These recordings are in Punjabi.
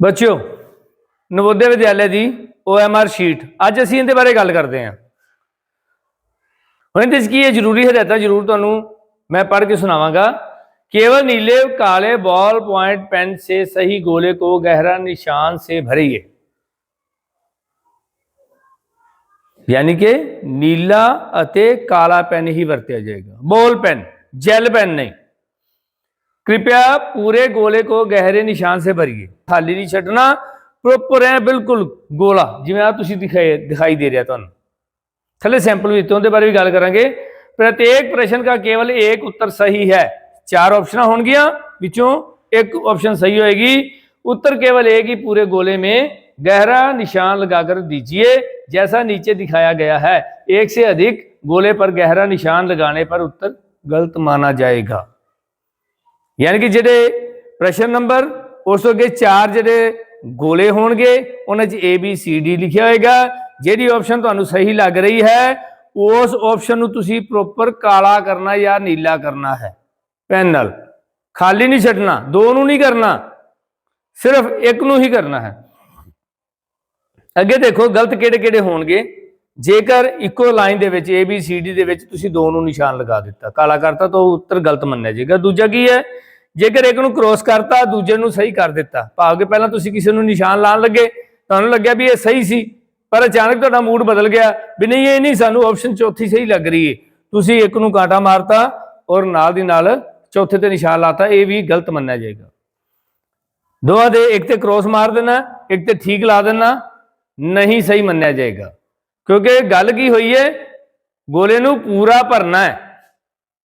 ਬੱਚਿਓ ਨਵੋਦਿਆ ਵਿਦਿਆਲਿਆ ਦੀ OMR ਸ਼ੀਟ ਅੱਜ ਅਸੀਂ ਇਹਦੇ ਬਾਰੇ ਗੱਲ ਕਰਦੇ ਹਾਂ ਹੁਣ ਇਹਦੇ 'ਚ ਕੀ ਹੈ ਜ਼ਰੂਰੀ ਹਦਾਇਤਾਂ ਜ਼ਰੂਰ ਤੁਹਾਨੂੰ मैं पढ़ के सुनावांगा केवल नीले काले बॉल पॉइंट पेन से सही गोले को गहरा निशान से भरिए ਯਾਨੀ ਕਿ ਨੀਲਾ ਅਤੇ ਕਾਲਾ ਪੈਨ ਹੀ ਵਰਤਿਆ ਜਾਏਗਾ ਬੋਲ ਪੈਨ ਜੈਲ ਪੈਨ ਨਹੀਂ कृपया पूरे गोले को गहरे निशान से भरिए। थाली नहीं छटना प्रोपर है, बिल्कुल गोला। जिम्मे आप दिखाई दिखाई दे रहा तुम थले सैंपल भी दिते बारे भी गल करा प्रत्येक प्रश्न का केवल एक उत्तर सही है। चार ऑप्शन हो एक ऑप्शन सही होगी उत्तर केवल एक ही पूरे गोले में गहरा निशान लगाकर दीजिए, जैसा नीचे दिखाया गया है। एक से अधिक गोले पर गहरा निशान लगाने पर उत्तर गलत माना जाएगा। ਯਾਨੀ ਕਿ ਜਿਹੜੇ ਪ੍ਰਸ਼ਨ ਨੰਬਰ, ਉਸ ਤੋਂ ਅੱਗੇ ਚਾਰ ਜਿਹੜੇ ਗੋਲੇ ਹੋਣਗੇ, ਉਹਨਾਂ 'ਚ A, B, C, D ਲਿਖਿਆ ਹੋਏਗਾ। ਜਿਹੜੀ ਆਪਸ਼ਨ ਤੁਹਾਨੂੰ ਸਹੀ ਲੱਗ ਰਹੀ ਹੈ, ਉਸ ਆਪਸ਼ਨ ਨੂੰ ਤੁਸੀਂ ਪ੍ਰੋਪਰ ਕਾਲਾ ਕਰਨਾ ਜਾਂ ਨੀਲਾ ਕਰਨਾ ਹੈ। ਪੈਨ ਨਾਲ। ਖਾਲੀ ਨਹੀਂ ਛੱਡਣਾ, ਦੋ ਨੂੰ ਨਹੀਂ ਕਰਨਾ, ਸਿਰਫ ਇੱਕ ਨੂੰ ਹੀ ਕਰਨਾ ਹੈ। ਅੱਗੇ ਦੇਖੋ, ਗਲਤ ਕਿਹੜੇ ਕਿਹੜੇ ਹੋਣਗੇ? ਜੇਕਰ ਇੱਕੋ ਲਾਈਨ ਦੇ ਵਿੱਚ A, B, C, D ਦੇ ਵਿੱਚ ਤੁਸੀਂ ਦੋ ਨੂੰ ਨਿਸ਼ਾਨ ਲਗਾ ਦਿੱਤਾ, ਕਾਲਾ ਕਰਤਾ ਤਾਂ ਉੱਤਰ ਗਲਤ ਮੰਨਿਆ ਜਾਏਗਾ। ਦੂਜਾ ਕੀ ਹੈ? ਜੇਕਰ ਇੱਕ ਨੂੰ ਕ੍ਰੋਸ ਕਰਤਾ, ਦੂਜੇ ਨੂੰ ਸਹੀ ਕਰ ਦਿੱਤਾ। ਭਾਵ ਕਿ ਪਹਿਲਾਂ ਤੁਸੀਂ ਕਿਸੇ ਨੂੰ ਨਿਸ਼ਾਨ ਲਾਣ ਲੱਗੇ, ਤੁਹਾਨੂੰ ਲੱਗਿਆ ਵੀ ਇਹ ਸਹੀ ਸੀ, ਪਰ ਅਚਾਨਕ ਤੁਹਾਡਾ ਮੂਡ ਬਦਲ ਗਿਆ ਵੀ ਨਹੀਂ, ਇਹ ਨਹੀਂ, ਸਾਨੂੰ ਆਪਸ਼ਨ ਚੌਥੀ ਸਹੀ ਲੱਗ ਰਹੀ ਹੈ ਤੁਸੀਂ ਇੱਕ ਨੂੰ ਕਾਂਟਾ ਮਾਰਤਾ ਔਰ ਨਾਲ ਦੀ ਨਾਲ ਚੌਥੇ ਤੇ ਨਿਸ਼ਾਨ ਲਾਤਾ, ਇਹ ਵੀ ਗਲਤ ਮੰਨਿਆ ਜਾਏਗਾ। ਦੋਵਾਂ ਦੇ ਇੱਕ ਤੇ ਕ੍ਰੋਸ ਮਾਰ ਦੇਣਾ, ਇੱਕ ਤੇ ਠੀਕ ਲਾ ਦੇਣਾ, ਨਹੀਂ ਸਹੀ ਮੰਨਿਆ ਜਾਏਗਾ। ਕਿਉਂਕਿ ਗੱਲ ਕੀ ਹੋਈ ਹੈ ਗੋਲੇ ਨੂੰ ਪੂਰਾ ਭਰਨਾ ਹੈ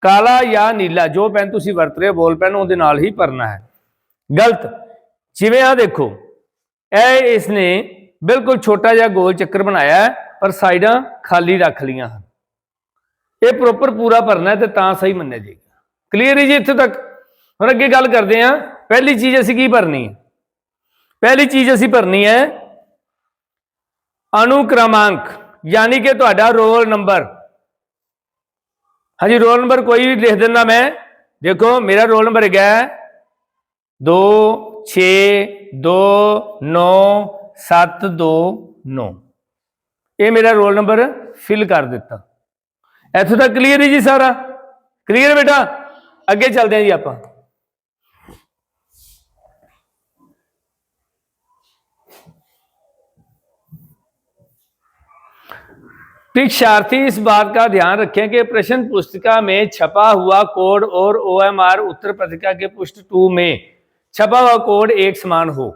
ਕਾਲਾ ਜਾਂ ਨੀਲਾ, ਜੋ ਪੈਨ ਤੁਸੀਂ ਵਰਤ ਰਹੇ ਹੋ, ਬੋਲ ਪੈਨ ਉਹਦੇ ਨਾਲ ਹੀ ਭਰਨਾ ਹੈ। ਗਲਤ। ਜਿਵੇਂ ਆ ਦੇਖੋ, ਇਹ ਇਸਨੇ ਬਿਲਕੁਲ ਛੋਟਾ ਜਿਹਾ ਗੋਲ ਚੱਕਰ ਬਣਾਇਆ ਪਰ ਸਾਈਡਾਂ ਖਾਲੀ ਰੱਖ ਲੀਆਂ ਹਨ। ਇਹ ਪ੍ਰੋਪਰ ਪੂਰਾ ਭਰਨਾ ਹੈ ਤੇ ਤਾਂ ਸਹੀ ਮੰਨਿਆ ਜਾਏਗਾ। ਕਲੀਅਰ ਹੈ ਜੀ ਇੱਥੇ ਤੱਕ? ਹੁਣ ਅੱਗੇ ਗੱਲ ਕਰਦੇ ਹਾਂ। ਪਹਿਲੀ ਚੀਜ਼ ਅਸੀਂ ਕੀ ਭਰਨੀ ਹੈ? ਪਹਿਲੀ ਚੀਜ਼ ਅਸੀਂ ਭਰਨੀ ਹੈ ਅਨੁਕ੍ਰਮਾਂਕ, ਯਾਨੀ ਕਿ ਤੁਹਾਡਾ ਰੋਲ ਨੰਬਰ। ਹਾਂਜੀ ਰੋਲ ਨੰਬਰ ਕੋਈ ਵੀ ਲਿਖ ਦਿੰਦਾ ਮੈਂ। ਦੇਖੋ, ਮੇਰਾ ਰੋਲ ਨੰਬਰ ਹੈਗਾ 2 6 2 9 7 2 9 ਇਹ ਮੇਰਾ ਰੋਲ ਨੰਬਰ ਫਿਲ ਕਰ ਦਿੱਤਾ। ਇੱਥੋਂ ਤੱਕ ਕਲੀਅਰ ਹੈ ਜੀ ਸਾਰਾ? ਕਲੀਅਰ ਬੇਟਾ? ਅੱਗੇ ਚੱਲਦੇ ਹਾਂ ਜੀ ਆਪਾਂ। परीक्षार्थी इस बात का ध्यान रखें कि प्रश्न पुस्तिका में छपा हुआ कोड और ओएमआर उत्तर पत्रिका के पुष्ट टू में छपा हुआ कोड एक समान हो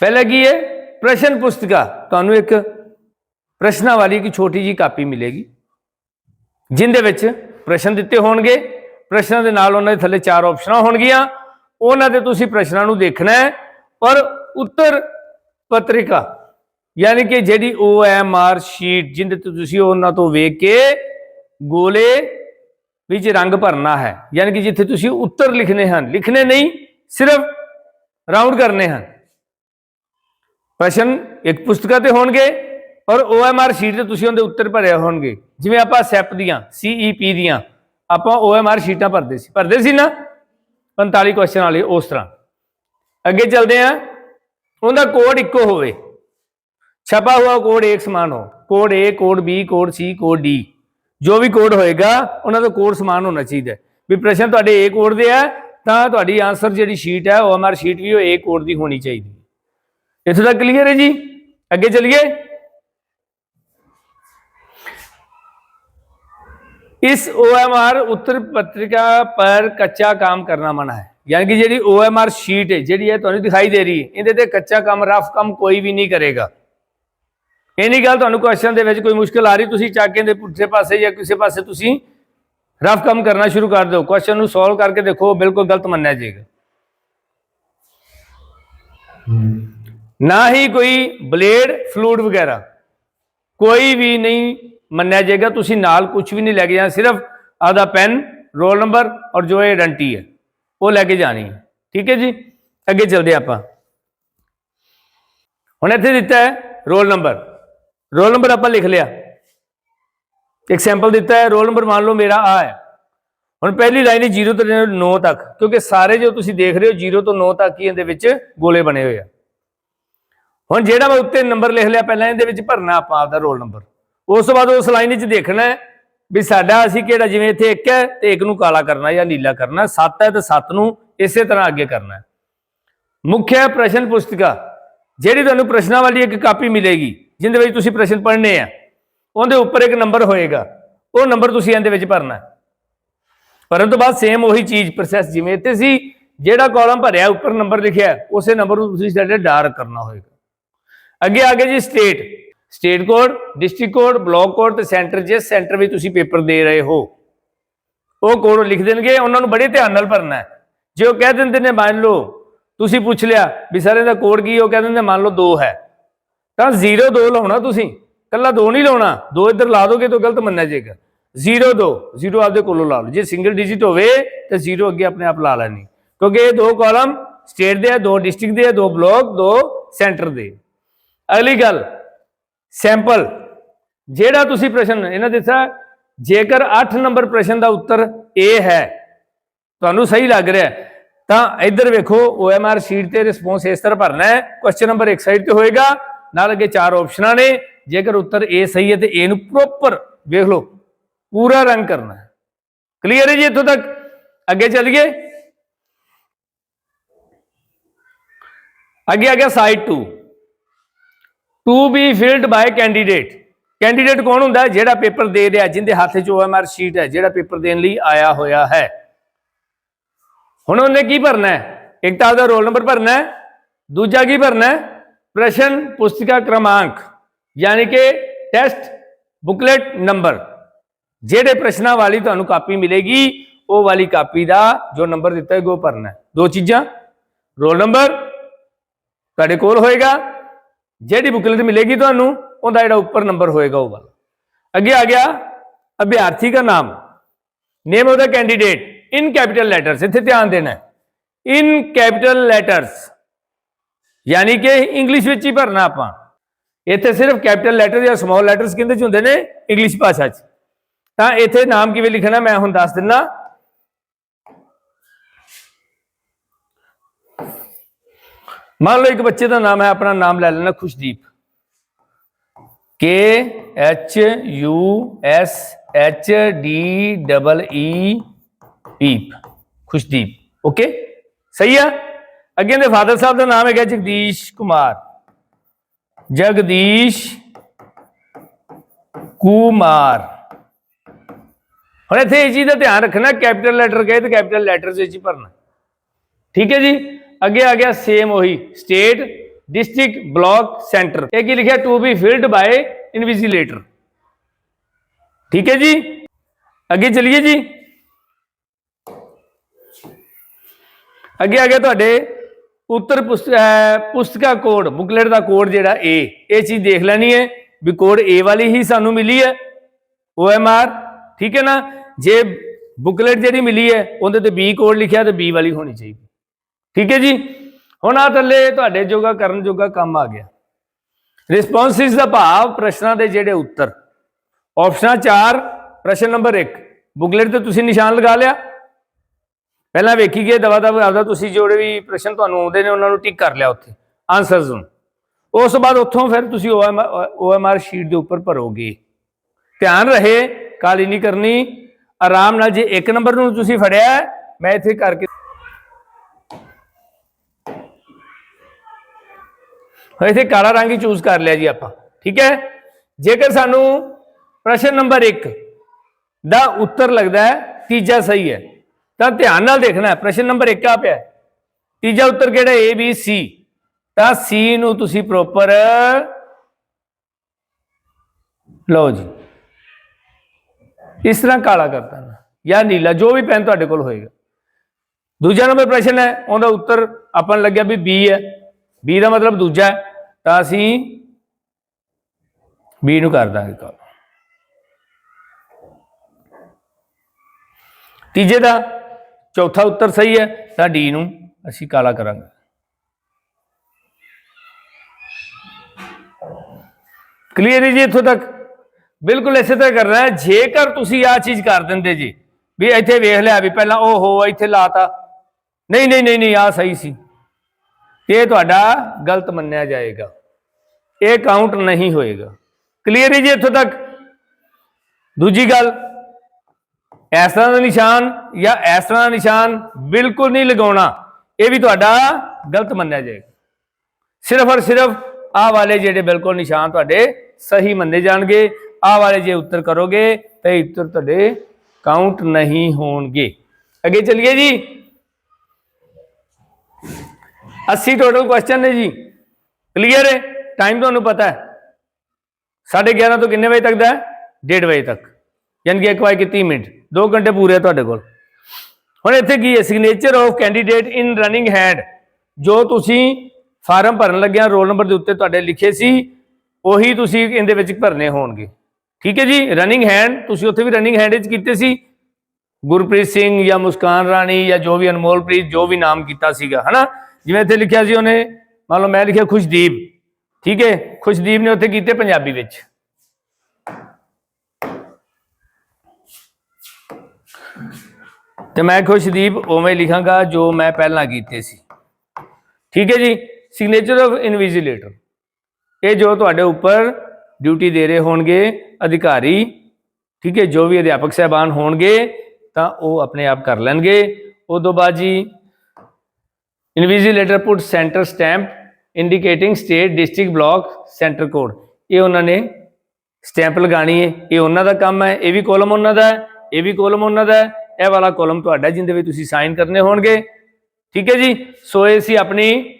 पहले की है प्रश्न पुस्तिका ਤੁਹਾਨੂੰ ਇੱਕ ਪ੍ਰਸ਼ਨਾਂ ਵਾਲੀ ਇੱਕ ਛੋਟੀ ਜੀ ਕਾਪੀ ਮਿਲੇਗੀ ਜਿੰਦੇ ਵਿੱਚ ਪ੍ਰਸ਼ਨ ਦਿੱਤੇ ਹੋਣਗੇ ਪ੍ਰਸ਼ਨਾਂ ਦੇ ਨਾਲ ਉਹਨਾਂ ਦੇ ਥੱਲੇ ਚਾਰ ਆਪਸ਼ਨਾਂ ਹੋਣਗੀਆਂ ਉਹਨਾਂ ਦੇ ਤੁਸੀਂ ਪ੍ਰਸ਼ਨਾਂ ਨੂੰ ਦੇਖਣਾ ਹੈ ਔਰ ਉੱਤਰ ਪੱਤਰਿਕਾ ਯਾਨੀ ਕਿ ਜਿਹੜੀ ਓ ਐਮ ਆਰ ਸ਼ੀਟ, ਜਿੰਦੇ ਤੋਂ ਤੁਸੀਂ ਉਹਨਾਂ ਤੋਂ ਵੇਖ ਕੇ ਗੋਲੇ ਵਿੱਚ ਰੰਗ ਭਰਨਾ ਹੈ। ਯਾਨੀ ਕਿ ਜਿੱਥੇ ਤੁਸੀਂ ਉੱਤਰ ਲਿਖਨੇ ਹਨ, ਲਿਖਨੇ ਨਹੀਂ, ਸਿਰਫ ਰਾਉਂਡ ਕਰਨੇ ਹਨ। ਪ੍ਰਸ਼ਨ ਇੱਕ ਪੁਸਤਕਾ ਤੇ ਹੋਣਗੇ ਔਰ ਓ ਐਮ ਆਰ ਸ਼ੀਟ ਤੇ ਤੁਸੀਂ ਉਹਦੇ ਉੱਤਰ ਭਰਿਆ ਹੋਣਗੇ। ਜਿਵੇਂ ਆਪਾਂ ਸੈਪ ਦੀਆਂ CEP ਦੀਆਂ, ਆਪਾਂ ਓ ਐਮ ਆਰ ਸ਼ੀਟਾਂ ਭਰਦੇ ਸੀ। ਭਰਦੇ ਸੀ ਨਾ? 45 ਕੁਐਸਚਨ ਵਾਲੇ ਉਸ ਤਰ੍ਹਾਂ। ਅੱਗੇ ਚੱਲਦੇ ਆ ਉਹਦਾ ਕੋਡ ਇੱਕੋ ਹੋਵੇ। छपा हुआ कोड एक समान हो code A code B code C code D ਜੋ ਵੀ ਕੋਡ ਹੋਏਗਾ ਉਹਨਾਂ ਦਾ ਕੋਡ ਸਮਾਨ ਹੋਣਾ ਚਾਹੀਦਾ ਵੀ ਪ੍ਰਸ਼ਨ ਤੁਹਾਡੇ ਏ ਕੋਡ ਦੇ ਆ ਤਾਂ ਤੁਹਾਡੀ ਆਨਸਰ ਜਿਹੜੀ ਸ਼ੀਟ ਹੈ OMR ਸ਼ੀਟ ਵੀ ਉਹ ਏ ਕੋਡ ਦੀ ਹੋਣੀ ਚਾਹੀਦੀ ਹੈ ਇੱਥੇ ਤੱਕ ਕਲੀਅਰ ਹੈ ਜੀ ਅੱਗੇ ਚਲਿਏ इस OMR उत्तर पत्रिका पर कच्चा काम करना मना है यानी कि ਜਿਹੜੀ OMR ਸ਼ੀਟ ਹੈ ਜਿਹੜੀ ਹੈ ਤੁਹਾਨੂੰ ਦਿਖਾਈ ਦੇ ਰਹੀ ਹੈ ਇਹਦੇ ਤੇ ਕੱਚਾ ਕੰਮ ਰਫ ਕੰਮ ਕੋਈ ਵੀ ਨਹੀਂ ਕਰੇਗਾ ਇਹ ਨਹੀਂ ਗੱਲ ਤੁਹਾਨੂੰ ਕੁਐਸਚਨ ਦੇ ਵਿੱਚ ਕੋਈ ਮੁਸ਼ਕਲ ਆ ਰਹੀ ਤੁਸੀਂ ਚੱਕ ਕੇ ਦੇ ਪੁੱਠੇ ਪਾਸੇ ਜਾਂ ਕਿਸੇ ਪਾਸੇ ਤੁਸੀਂ ਰਫ ਕੰਮ ਕਰਨਾ ਸ਼ੁਰੂ ਕਰ ਦਿਓ। ਕੁਐਸਚਨ ਨੂੰ ਸੋਲਵ ਕਰਕੇ ਦੇਖੋ ਬਿਲਕੁਲ ਗਲਤ ਮੰਨਿਆ ਜਾਏਗਾ। ਨਾ ਹੀ ਕੋਈ ਬਲੇਡ ਫਲੂਡ ਵਗੈਰਾ ਕੋਈ ਵੀ ਨਹੀਂ ਮੰਨਿਆ ਜਾਏਗਾ। ਤੁਸੀਂ ਨਾਲ ਕੁਝ ਵੀ ਨਹੀਂ ਲੈ ਕੇ ਜਾਣਾ ਸਿਰਫ ਆਦਾ ਪੈਨ ਰੋਲ ਨੰਬਰ ਔਰ ਜੋ ਆਇਡੈਂਟੀ ਹੈ ਉਹ ਲੈ ਕੇ ਜਾਣੀ ਹੈ। ਠੀਕ ਹੈ ਜੀ? ਅੱਗੇ ਚੱਲਦੇ ਆਪਾਂ। ਹੁਣ ਇੱਥੇ ਦਿੱਤਾ ਹੈ ਰੋਲ ਨੰਬਰ ਰੋਲ ਨੰਬਰ ਆਪਾਂ ਲਿਖ ਲਿਆ। ਇੱਕ ਸੈਂਪਲ ਦਿੱਤਾ ਹੈ ਰੋਲ ਨੰਬਰ ਮੰਨ ਲਓ ਮੇਰਾ ਆ ਹੈ। ਹੁਣ ਪਹਿਲੀ ਲਾਈਨ ਹੈ 0 ਤੋਂ 9 ਤੱਕ, ਕਿਉਂਕਿ ਸਾਰੇ ਜੋ ਤੁਸੀਂ ਦੇਖ ਰਹੇ ਹੋ 0 ਤੋਂ 9 ਤੱਕ ਹੀ ਇਹਦੇ ਵਿੱਚ ਗੋਲੇ ਬਣੇ ਹੋਏ ਆ। ਹੁਣ ਜਿਹੜਾ ਮੈਂ ਉੱਤੇ ਨੰਬਰ ਲਿਖ ਲਿਆ, ਪਹਿਲਾਂ ਇਹਦੇ ਵਿੱਚ ਭਰਨਾ ਆਪਾਂ ਆਪਦਾ ਰੋਲ ਨੰਬਰ ਉਸ ਤੋਂ ਬਾਅਦ ਉਸ ਲਾਈਨ ਵਿੱਚ ਦੇਖਣਾ ਹੈ ਵੀ ਸਾਡਾ ਅਸੀਂ ਕਿਹੜਾ, ਜਿਵੇਂ ਇੱਥੇ ਇੱਕ ਹੈ ਤੇ ਇੱਕ ਨੂੰ ਕਾਲਾ ਕਰਨਾ ਜਾਂ ਨੀਲਾ ਕਰਨਾ 7 ਹੈ ਤੇ 7 ਨੂੰ ਇਸੇ ਤਰ੍ਹਾਂ ਅੱਗੇ ਕਰਨਾ ਹੈ। ਮੁੱਖ ਪ੍ਰਸ਼ਨ ਪੁਸਤਕਾ, ਜਿਹੜੀ ਤੁਹਾਨੂੰ ਪ੍ਰਸ਼ਨਾਂ ਵਾਲੀ ਇੱਕ ਕਾਪੀ ਮਿਲੇਗੀ। ਜਿਹਦੇ ਵਿੱਚ ਤੁਸੀਂ ਪ੍ਰਸ਼ਨ ਪੜ੍ਹਨੇ ਆ, ਉਹਦੇ ਉੱਪਰ ਇੱਕ ਨੰਬਰ ਹੋਏਗਾ। ਉਹ ਨੰਬਰ ਤੁਸੀਂ ਇਹਦੇ ਵਿੱਚ ਭਰਨਾ। ਹੈ ਭਰਨ ਤੋਂ ਬਾਅਦ ਸੇਮ ਉਹੀ ਚੀਜ਼ ਪ੍ਰੋਸੈਸ ਜਿਵੇਂ ਇੱਥੇ ਸੀ, ਜਿਹੜਾ ਕਾਲਮ ਭਰਿਆ, ਉੱਪਰ ਨੰਬਰ ਲਿਖਿਆ, ਉਸੇ ਨੰਬਰ ਨੂੰ ਤੁਸੀਂ ਸਾਡੇ ਡਾਰਕ ਕਰਨਾ ਹੋਏਗਾ। ਅੱਗੇ ਆ ਗਿਆ ਜੀ state state code district code block code ਤੇ ਸੈਂਟਰ ਜਿਸ ਸੈਂਟਰ ਵਿੱਚ ਤੁਸੀਂ ਪੇਪਰ ਦੇ ਰਹੇ ਹੋ। ਉਹ ਕੋਡ ਲਿਖ ਦੇਣਗੇ, ਉਹਨਾਂ ਨੂੰ ਬੜੇ ਧਿਆਨ ਨਾਲ ਭਰਨਾ ਹੈ। ਜੇ ਉਹ ਕਹਿ ਦਿੰਦੇ ਨੇ, ਮੰਨ ਲਓ, ਤੁਸੀਂ ਪੁੱਛ ਲਿਆ ਵੀ ਸਰ ਇਹਦਾ ਕੋਡ ਕੀ ਉਹ ਕਹਿ ਦਿੰਦੇ ਮੰਨ ਲਓ 2 ਹੈ। ਤਾਂ 0 2 ਲਾਉਣਾ ਤੁਸੀਂ। ਕੱਲਾ 2 ਨਹੀਂ ਲਾਉਣਾ। 2 ਇੱਧਰ ਲਾ ਦੋਗੇ ਤਾਂ ਗਲਤ ਮੰਨਿਆ ਜਾਏਗਾ। 0 2 0 ਆਪਦੇ ਕੋਲੋਂ ਲਾ ਲਓ। ਜੇ ਸਿੰਗਲ ਡਿਜਿਟ ਹੋਵੇ ਤਾਂ 0 ਅੱਗੇ ਆਪਣੇ ਆਪ ਲਾ ਲੈਣੀ। ਕਿਉਂਕਿ ਇਹ ਦੋ ਕਾਲਮ ਸਟੇਟ ਦੇ ਆ, ਦੋ ਡਿਸਟ੍ਰਿਕਟ ਦੇ ਆ, ਦੋ ਬਲਾਕ ਦੋ ਸੈਂਟਰ ਦੇ। ਅਗਲੀ ਗੱਲ ਸੈਂਪਲ ਜਿਹੜਾ ਤੁਸੀਂ ਪ੍ਰਸ਼ਨ ਇਹਨਾਂ ਦਿੱਤਾ, ਜੇਕਰ 8 ਨੰਬਰ ਪ੍ਰਸ਼ਨ ਦਾ ਉੱਤਰ A ਹੈ, ਤੁਹਾਨੂੰ ਸਹੀ ਲੱਗ ਰਿਹਾ ਤਾਂ ਇੱਧਰ ਵੇਖੋ OMR ਸ਼ੀਟ ਤੇ ਰਿਸਪੌਂਸ ਇਸ ਤਰ੍ਹਾਂ ਭਰਨਾ ਹੈ। ਕੁਐਸਚਨ ਨੰਬਰ ਇੱਕ ਸਾਈਡ ਤੇ ਹੋਏਗਾ। ਨਾਲ ਅੱਗੇ ਚਾਰ ਆਪਸ਼ਨਾਂ ਨੇ। ਜੇਕਰ ਉੱਤਰ A ਸਹੀ ਹੈ ਤੇ A ਨੂੰ ਪ੍ਰੋਪਰ ਵੇਖ ਲਓ, ਪੂਰਾ ਰੰਗ ਕਰਨਾ ਹੈ। ਕਲੀਅਰ ਹੈ ਜੀ ਇੱਥੋਂ ਤੱਕ? ਅੱਗੇ ਚੱਲੀਏ। ਅੱਗੇ ਆ ਗਿਆ side 2 to be filled by candidate candidate ਕੌਣ ਹੁੰਦਾ ਜਿਹੜਾ ਪੇਪਰ ਦੇ ਰਿਹਾ, ਜਿੰਦੇ ਹੱਥ 'ਚ OMR ਸ਼ੀਟ ਹੈ, ਜਿਹੜਾ ਪੇਪਰ ਦੇਣ ਲਈ ਆਇਆ ਹੋਇਆ ਹੈ। ਹੁਣ ਉਹਨੇ ਕੀ ਭਰਨਾ ਹੈ? ਇੱਕ ਤਾਂ ਉਹਦਾ ਰੋਲ ਨੰਬਰ ਭਰਨਾ ਹੈ, ਦੂਜਾ ਕੀ ਭਰਨਾ ਹੈ? ਪ੍ਰਸ਼ਨ ਪੁਸਤਿਕਾ ਕ੍ਰਮਾਂਕ ਯਾਨੀ ਕਿ ਟੈਸਟ ਬੁਕਲੇਟ ਨੰਬਰ ਜਿਹੜੇ ਪ੍ਰਸ਼ਨਾਂ ਵਾਲੀ ਤੁਹਾਨੂੰ ਕਾਪੀ ਮਿਲੇਗੀ ਉਹ ਵਾਲੀ ਕਾਪੀ ਦਾ ਜੋ ਨੰਬਰ ਦਿੱਤਾ ਹੈ ਉਹ ਭਰਨਾ ਹੈ ਦੋ ਚੀਜ਼ਾਂ ਰੋਲ ਨੰਬਰ ਤੁਹਾਡੇ ਕੋਲ ਹੋਏਗਾ ਜਿਹੜੀ ਬੁਕਲੇਟ ਮਿਲੇਗੀ ਤੁਹਾਨੂੰ ਉਹਦਾ ਜਿਹੜਾ ਉੱਪਰ ਨੰਬਰ ਹੋਏਗਾ ਉਹ ਵਾਲਾ ਅੱਗੇ ਆ ਗਿਆ ਅਭਿਆਰਥੀ ਦਾ ਨਾਮ name of the candidate in capital letters ਇੱਥੇ ਧਿਆਨ ਦੇਣਾ ਇਨ ਕੈਪੀਟਲ ਲੈਟਰਸ ਯਾਨੀ ਕਿ ਇੰਗਲਿਸ਼ ਵਿੱਚ ਹੀ ਭਰਨਾ ਆਪਾਂ। ਇੱਥੇ ਸਿਰਫ ਕੈਪੀਟਲ ਲੈਟਰ ਜਾਂ ਸਮਾਲ ਲੈਟਰਸ ਕਿੰਦੇ ਚ ਹੁੰਦੇ ਨੇ ਇੰਗਲਿਸ਼ ਭਾਸ਼ਾ 'ਚ। ਤਾਂ ਇੱਥੇ ਨਾਮ ਕਿਵੇਂ ਲਿਖਣਾ ਮੈਂ ਹੁਣ ਦੱਸ ਦਿੰਨਾ। ਮੰਨ ਲਓ ਇੱਕ ਬੱਚੇ ਦਾ ਨਾਮ ਹੈ, ਆਪਣਾ ਨਾਮ ਲੈ ਲੈਣਾ Khushdeep. K H U S H D double E P Khushdeep. Okay ਸਹੀ ਆ? ਅੱਗੇ ਦੇ ਫਾਦਰ ਸਾਹਿਬ ਦਾ ਨਾਮ ਹੈਗਾ ਜਗਦੀਸ਼ ਕੁਮਾਰ। ਜਗਦੀਸ਼ ਕੁਮਾਰ। ਹੁਣ ਇੱਥੇ ਇਹ ਚੀਜ਼ ਦਾ ਧਿਆਨ ਰੱਖਣਾ ਕੈਪੀਟਲ ਲੈਟਰ ਕਹੇ ਤਾਂ ਕੈਪੀਟਲ ਲੈਟਰਸ ਵਿੱਚ ਹੀ ਭਰਨਾ। ਠੀਕ ਹੈ ਜੀ? ਅੱਗੇ ਆ ਗਿਆ ਸੇਮ ਉਹੀ ਸਟੇਟ ਡਿਸਟ੍ਰਿਕਟ ਬਲਾਕ ਸੈਂਟਰ ਇਹ ਕੀ ਲਿਖਿਆ? To be filled by invigilator ਠੀਕ ਹੈ ਜੀ? ਅੱਗੇ ਚਲਿਏ ਜੀ। ਅੱਗੇ ਆ ਗਿਆ ਤੁਹਾਡੇ ਉੱਤਰ ਪੁਸਤ- ਅਹ ਪੁਸਤਕਾ ਕੋਡ, ਬੁਕਲੇਟ ਦਾ ਕੋਡ ਜਿਹੜਾ A, ਇਹ ਚੀਜ਼ ਦੇਖ ਲੈਣੀ ਹੈ ਵੀ ਕੋਡ A ਵਾਲੀ ਹੀ ਸਾਨੂੰ ਮਿਲੀ ਹੈ। OMR ਠੀਕ ਹੈ ਨਾ? ਜੇ ਬੁਕਲੇਟ ਜਿਹੜੀ ਮਿਲੀ ਹੈ, ਉਹਦੇ ਤੇ B ਕੋਡ ਲਿਖਿਆ ਤੇ B ਵਾਲੀ ਹੋਣੀ ਚਾਹੀਦੀ। ਠੀਕ ਹੈ ਜੀ? ਹੁਣ ਆ ਥੱਲੇ ਤੁਹਾਡੇ ਜੋਗਾ, ਕਰਨ ਜੋਗਾ ਕੰਮ ਆ ਗਿਆ। ਰਿਸਪੌਂਸਿਸ ਦਾ ਭਾਵ, ਪ੍ਰਸ਼ਨਾਂ ਦੇ ਜਿਹੜੇ ਉੱਤਰ। ਆਪਸ਼ਨਾਂ 4 ਪ੍ਰਸ਼ਨ ਨੰਬਰ 1 ਬੁਕਲੇਟ ਤੇ ਤੁਸੀਂ ਨਿਸ਼ਾਨ ਲਗਾ ਲਿਆ। ਪਹਿਲਾਂ ਵੇਖੀ ਗਏ ਦਵਾ ਦਵਾ, ਆਪਦਾ ਤੁਸੀਂ ਜਿਹੜੇ ਵੀ ਪ੍ਰਸ਼ਨ ਤੁਹਾਨੂੰ ਆਉਂਦੇ ਨੇ, ਉਹਨਾਂ ਨੂੰ ਟਿਕ ਕਰ ਲਿਆ ਉੱਥੇ ਆਨਸਰਸ ਨੂੰ। ਉਸ ਤੋਂ ਬਾਅਦ ਉੱਥੋਂ ਫਿਰ ਤੁਸੀਂ OMR ਸ਼ੀਟ ਦੇ ਉੱਪਰ ਭਰੋਗੇ। ਧਿਆਨ ਰਹੇ, ਕਾਲੀ ਨਹੀਂ ਕਰਨੀ, ਆਰਾਮ ਨਾਲ ਜੇ ਇੱਕ ਨੰਬਰ ਨੂੰ ਤੁਸੀਂ ਫੜਿਆ, ਮੈਂ ਇੱਥੇ ਕਰਕੇ ਇੱਥੇ ਕਾਲਾ ਰੰਗ ਹੀ ਚੂਜ਼ ਕਰ ਲਿਆ ਜੀ ਆਪਾਂ, ਠੀਕ ਹੈ? ਜੇਕਰ ਸਾਨੂੰ ਪ੍ਰਸ਼ਨ ਨੰਬਰ 1 ਦਾ ਉੱਤਰ ਲੱਗਦਾ ਹੈ, ਤੀਜਾ ਸਹੀ ਹੈ। ਤਾਂ ਧਿਆਨ ਨਾਲ ਦੇਖਣਾ ਹੈ ਪ੍ਰਸ਼ਨ ਨੰਬਰ 1 ਆ ਪਿਆ। ਤੀਜਾ ਉੱਤਰ ਕਿਹੜਾ ਏ ਬੀ ਸੀ ਤਾਂ ਸੀ ਨੂੰ ਤੁਸੀਂ ਪ੍ਰੋਪਰ ਲਓ ਜੀ। ਇਸ ਤਰ੍ਹਾਂ ਕਾਲਾ ਕਰ ਨਾ ਜਾਂ ਨੀਲਾ, ਜੋ ਵੀ ਪੈਨ ਤੁਹਾਡੇ ਕੋਲ ਹੋਏਗਾ। ਦੂਜਾ ਨੰਬਰ ਪ੍ਰਸ਼ਨ ਹੈ, ਉਹਦਾ ਉੱਤਰ ਆਪਾਂ ਨੂੰ ਲੱਗਿਆ ਵੀ ਬੀ ਹੈ। ਬੀ ਦਾ ਮਤਲਬ ਦੂਜਾ ਹੈ, ਤਾਂ ਅਸੀਂ ਬੀ ਨੂੰ ਕਰ ਦਾਂਗੇ ਕਾਲ ਤੀਜੇ ਦਾ ਚੌਥਾ ਉੱਤਰ ਸਹੀ ਹੈ, ਤਾਂ ਡੀ ਨੂੰ ਅਸੀਂ ਕਾਲਾ ਕਰਾਂਗੇ। ਕਲੀਅਰ ਹੈ ਜੀ ਇੱਥੋਂ ਤੱਕ? ਬਿਲਕੁਲ ਇਸੇ ਤਰ੍ਹਾਂ ਕਰਨਾ ਹੈ। ਜੇਕਰ ਤੁਸੀਂ ਆ ਚੀਜ਼ ਕਰ ਦਿੰਦੇ ਜੀ, ਵੀ ਇੱਥੇ ਵੇਖ ਲਿਆ ਵੀ ਪਹਿਲਾਂ ਉਹ ਹੋ ਇੱਥੇ ਲਾਤਾ। ਨਹੀਂ ਨਹੀਂ ਨਹੀਂ ਨਹੀਂ ਆ ਸਹੀ ਸੀ। ਇਹ ਤੁਹਾਡਾ ਗਲਤ ਮੰਨਿਆ ਜਾਏਗਾ। ਇਹ ਕਾਊਂਟ ਨਹੀਂ ਹੋਏਗਾ। ਕਲੀਅਰ ਹੈ ਜੀ ਇੱਥੋਂ ਤੱਕ? ਦੂਜੀ ਗੱਲ ਇਸ ਤਰ੍ਹਾਂ ਦਾ ਨਿਸ਼ਾਨ ਜਾਂ ਇਸ ਤਰ੍ਹਾਂ ਦਾ ਨਿਸ਼ਾਨ ਬਿਲਕੁਲ ਨਹੀਂ ਲਗਾਉਣਾ, ਇਹ ਵੀ ਤੁਹਾਡਾ ਗਲਤ ਮੰਨਿਆ ਜਾਏਗਾ। ਸਿਰਫ ਔਰ ਸਿਰਫ ਆਹ ਵਾਲੇ ਜਿਹੜੇ ਬਿਲਕੁਲ ਨਿਸ਼ਾਨ ਤੁਹਾਡੇ ਸਹੀ ਮੰਨੇ ਜਾਣਗੇ, ਆਹ ਵਾਲੇ ਜੇ ਉੱਤਰ ਕਰੋਗੇ ਤਾਂ ਇਹ ਉੱਤਰ ਤੁਹਾਡੇ ਕਾਊਂਟ ਨਹੀਂ ਹੋਣਗੇ। ਅੱਗੇ ਚਲਿਏ ਜੀ। 80 ਟੋਟਲ ਕੁਐਸਚਨ ਨੇ ਜੀ। ਕਲੀਅਰ ਹੈ? ਟਾਈਮ ਤੁਹਾਨੂੰ ਪਤਾ ਹੈ। 11:30 ਤੋਂ ਕਿੰਨੇ ਵਜੇ ਤੱਕ ਦਾ ਹੈ? 1:30 ਵਜੇ ਤੱਕ। ਯਾਨੀ ਕਿ ਇੱਕ ਵਾਰ ਕਿ 30 ਮਿੰਟ 2 ਘੰਟੇ ਪੂਰੇ ਆ ਤੁਹਾਡੇ ਕੋਲ। ਹੁਣ ਇੱਥੇ ਕੀ ਹੈ? Signature of candidate in running hand ਜੋ ਤੁਸੀਂ ਫਾਰਮ ਭਰਨ ਲੱਗਿਆ ਰੋਲ ਨੰਬਰ ਦੇ ਉੱਤੇ ਤੁਹਾਡੇ ਲਿਖੇ ਸੀ, ਉਹੀ ਤੁਸੀਂ ਇਹਦੇ ਵਿੱਚ ਭਰਨੇ ਹੋਣਗੇ। ਠੀਕ ਹੈ ਜੀ? ਰਨਿੰਗ ਹੈਂਡ ਤੁਸੀਂ ਉੱਥੇ ਵੀ ਰਨਿੰਗ ਹੈਂਡ ਵਿੱਚ ਕੀਤੇ ਸੀ। ਗੁਰਪ੍ਰੀਤ ਸਿੰਘ ਜਾਂ ਮੁਸਕਾਨ ਰਾਣੀ ਜਾਂ ਜੋ ਵੀ ਅਨਮੋਲਪ੍ਰੀਤ, ਜੋ ਵੀ ਨਾਮ ਕੀਤਾ ਸੀਗਾ, ਹਨਾ? ਜਿਵੇਂ ਇੱਥੇ ਲਿਖਿਆ ਸੀ ਉਹਨੇ, ਮੰਨ ਲਓ ਮੈਂ ਲਿਖਿਆ ਖੁਸ਼ਦੀਪ। ਠੀਕ ਹੈ? ਖੁਸ਼ਦੀਪ ਨੇ ਉੱਥੇ ਕੀਤੇ ਪੰਜਾਬੀ ਵਿੱਚ। ਤੇ ਮੈਂ ਖੁਸ਼ਦੀਪ ਉਵੇਂ ਲਿਖਾਂਗਾ ਜੋ ਮੈਂ ਪਹਿਲਾਂ ਕੀਤੇ ਸੀ। ਠੀਕ ਹੈ ਜੀ? ਸਿਗਨੇਚਰ ਆਫ ਇਨਵਿਜੀਲੇਟਰ ਇਹ ਜੋ ਤੁਹਾਡੇ ਉੱਪਰ ਡਿਊਟੀ ਦੇ ਰਹੇ ਹੋਣਗੇ, ਅਧਿਕਾਰੀ, ਠੀਕ ਹੈ, ਜੋ ਵੀ ਅਧਿਆਪਕ ਸਹਿਬਾਨ ਹੋਣਗੇ, ਤਾਂ ਉਹ ਆਪਣੇ ਆਪ ਕਰ ਲੈਣਗੇ। ਉਦੋਂ ਬਾਅਦ ਜੀ invigilator put centre stamp indicating state district block centre code ਇਹ ਉਹਨਾਂ ਨੇ ਸਟੈਂਪ ਲਗਾਣੀ ਹੈ। ਇਹ ਉਹਨਾਂ ਦਾ ਕੰਮ ਹੈ, ਇਹ ਵੀ ਕਾਲਮ ਉਹਨਾਂ ਦਾ ਹੈ, ਇਹ ਵੀ ਕਾਲਮ ਉਹਨਾਂ ਦਾ ਹੈ। ਇਹ ਵਾਲਾ ਕਾਲਮ ਤੁਹਾਡਾ ਜਿੰਦੇ ਵਿੱਚ ਤੁਸੀਂ ਸਾਈਨ ਕਰਨੇ ਹੋਣਗੇ। ਠੀਕ ਹੈ ਜੀ? ਸੋ ਇਹ ਸੀ ਆਪਣੀ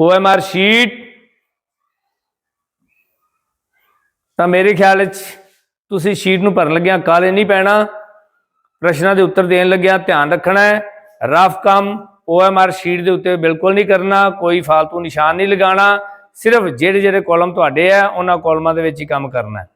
OMR ਸ਼ੀਟ ਤਾਂ ਮੇਰੇ ਖਿਆਲ ਵਿੱਚ ਤੁਸੀਂ ਸ਼ੀਟ ਨੂੰ ਭਰਨ ਲੱਗਿਆ, ਕਾਲੇ ਨਹੀਂ ਪੈਣਾ। ਪ੍ਰਸ਼ਨਾਂ ਦੇ ਉੱਤਰ ਦੇਣ ਲੱਗਿਆ, ਧਿਆਨ ਰੱਖਣਾ ਹੈ। ਰਫ ਕੰਮ OMR ਸ਼ੀਟ ਦੇ ਉੱਤੇ ਬਿਲਕੁਲ ਨਹੀਂ ਕਰਨਾ, ਕੋਈ ਫालतू ਨਿਸ਼ਾਨ ਨਹੀਂ ਲਗਾਉਣਾ। ਸਿਰਫ ਜਿਹੜੇ ਜਿਹੜੇ ਕਾਲਮ ਤੁਹਾਡੇ ਆ, ਉਹਨਾਂ ਕਾਲਮਾਂ ਦੇ ਵਿੱਚ ਹੀ ਕੰਮ ਕਰਨਾ